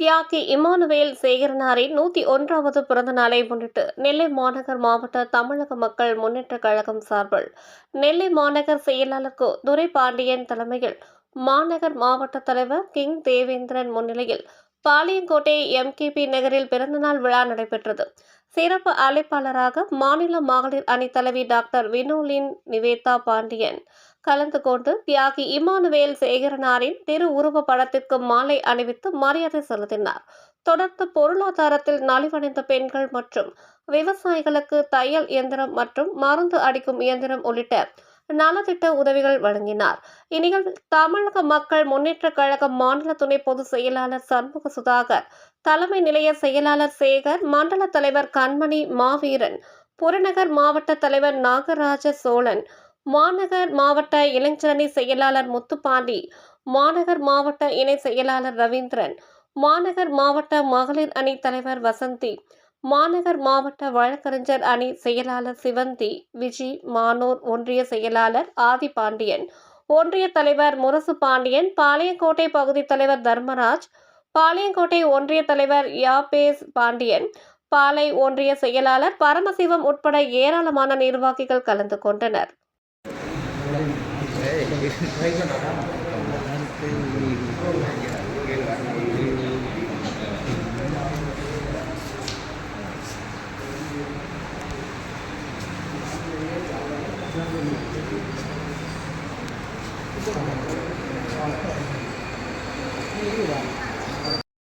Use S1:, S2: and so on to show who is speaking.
S1: தியாகி இமானுவேல் சேகரனாரின் நூற்றி ஒன்றாவது பிறந்த நாளை முன்னிட்டு நெல்லை மாநகர் மாவட்ட தமிழக மக்கள் முன்னேற்ற கழகம் சார்பில் நெல்லை மாநகர் செயலாளர் கோ துரை பாண்டியன் தலைமையில் மாநகர் மாவட்ட தலைவர் கிங் தேவேந்திரன் முன்னிலையில் பாளையங்கோட்டை எம்கேபி நகரில் பிறந்தநாள் விழா நடைபெற்றது. சிறப்பு அழைப்பாளராக மாநில மகளிர் அணி தலைவி டாக்டர் வினோலின் நிவேதா பாண்டியன் கலந்து கொண்டு தியாகி இமானுவேல் சேகரனாரின் திரு உருவ படத்திற்கு மாலை அணிவித்து மரியாதை செலுத்தினார். தொடர்ந்து பொருளாதாரத்தில் நலிவடைந்த பெண்கள் மற்றும் விவசாயிகளுக்கு தையல் இயந்திரம் மற்றும் மருந்து அடிக்கும் இயந்திரம் உள்ளிட்ட நலத்திட்ட உதவிகள் வழங்கினார். இந்நிகழ்வில் தமிழக மக்கள் முன்னேற்றக் கழக மாநில துணை பொதுச் செயலாளர் சண்முக சுதாகர் தலைமை நிலைய செயலாளர் சேகர் மண்டல தலைவர் கண்மணி மாவீரன் புறநகர் மாவட்ட தலைவர் நாகராஜ சோழன் மாநகர் மாவட்ட இளைஞரணி செயலாளர் முத்துப்பாண்டி மாநகர் மாவட்ட இணை செயலாளர் ரவீந்திரன் மாநகர் மாவட்ட மகளிர் அணி தலைவர் வசந்தி மாநகர் மாவட்ட வழக்கறிஞர் அணி செயலாளர் சிவந்தி விஜி மானூர் ஒன்றிய செயலாளர் ஆதி பாண்டியன் ஒன்றிய தலைவர் முரசு பாண்டியன் பாளையங்கோட்டை பகுதி தலைவர் தர்மராஜ் பாளையங்கோட்டை ஒன்றிய தலைவர் யாபேஸ் பாண்டியன் பாலை ஒன்றிய செயலாளர் பரமசிவம் உட்பட ஏராளமான நிர்வாகிகள் கலந்து கொண்டனர்
S2: Thank you.